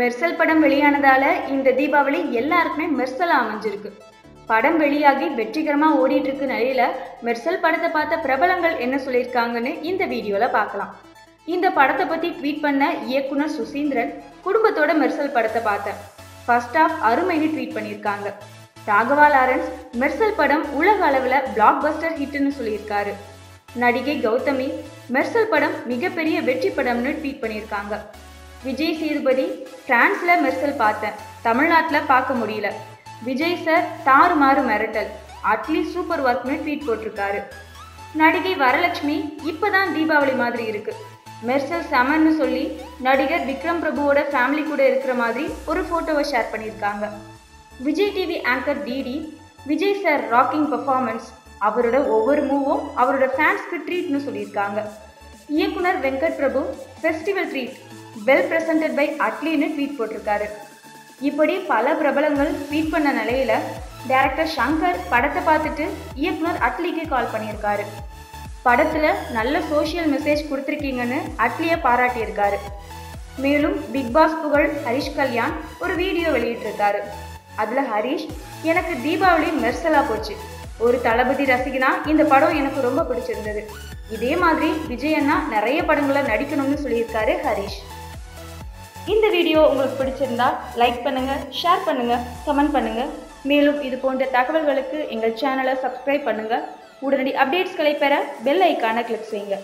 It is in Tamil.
மெர்சல் படம் வெளியானதால இந்த தீபாவளி எல்லாருக்குமே மெர்சலா அமைஞ்சிருக்கு. படம் வெளியாகி வெற்றிகரமா ஓடிட்டு இருக்கு நிலையில மெர்சல் படத்தை பார்த்த பிரபலங்கள் என்ன சொல்லியிருக்காங்கன்னு இந்த வீடியோல பார்க்கலாம். இந்த படத்தை பத்தி ட்வீட் பண்ண இயக்குனர் சுசீந்திரன் குடும்பத்தோட மெர்சல் படத்தை பார்த்தேன். ஃபர்ஸ்ட் ஆஃப் அருமைன்னு ட்வீட் பண்ணியிருக்காங்க. ராகவா லாரன்ஸ் மெர்சல் படம் உலக அளவில் பிளாக் பஸ்டர் ஹிட்னு சொல்லியிருக்காரு. நடிகை கௌதமி மெர்சல் படம் மிகப்பெரிய வெற்றி படம்னு ட்வீட் பண்ணியிருக்காங்க. விஜய் சேதுபதி பிரான்ஸில் மெர்சல் பார்த்தேன். தமிழ்நாட்டில் பார்க்க முடியல. விஜய் சார் தாறுமாறு மிரட்டல். அட்லீஸ்ட் சூப்பர் ஒர்க்னு ட்வீட் போட்டிருக்காரு. நடிகை வரலட்சுமி இப்பதான் தீபாவளி மாதிரி இருக்கு. மெர்சல் செமன்னு சொல்லி நடிகர் விக்ரம் பிரபுவோட ஃபேமிலி கூட இருக்கிற மாதிரி ஒரு ஃபோட்டோவை ஷேர் பண்ணியிருக்காங்க. Vijay TV anchor DD Vijay sir rocking performance அவரோட ஒவ்வொரு மூவும் அவரோட ஃபேன்ஸ்க்கு ட்ரீட்னு சொல்லியிருக்காங்க. இயக்குனர் Venkat Prabhu festival treat well presented by அட்லின்னு tweet போட்டிருக்காரு. இப்படி பல பிரபலங்கள் ட்வீட் பண்ண நிலையில டைரக்டர் ஷங்கர் படத்தை பார்த்துட்டு இயக்குனர் அட்லிக்கு கால் பண்ணியிருக்காரு. படத்துல நல்ல சோஷியல் மெசேஜ் கொடுத்துருக்கீங்கன்னு அட்லியை பாராட்டியிருக்காரு. மேலும் பிக் பாஸ் புகழ் ஹரிஷ் கல்யாண் ஒரு வீடியோ வெளியிட்டிருக்காரு. அதில் ஹரிஷ் எனக்கு தீபாவளி மெர்சலாக போச்சு. ஒரு தளபதி ரசிகனா இந்த படம் எனக்கு ரொம்ப பிடிச்சிருந்தது. இதே மாதிரி விஜய் அண்ணா நிறைய படங்களை நடிக்கணும்னு சொல்லியிருக்காரு ஹரிஷ். இந்த வீடியோ உங்களுக்கு பிடிச்சிருந்தா லைக் பண்ணுங்க ஷேர் பண்ணுங்க கமெண்ட் பண்ணுங்க. மேலும் இது போன்ற தகவல்களுக்கு எங்கள் சேனலை சப்ஸ்கிரைப் பண்ணுங்க. உடனடி அப்டேட்ஸ்களை பெற பெல் ஐக்கானை கிளிக் செய்யுங்க.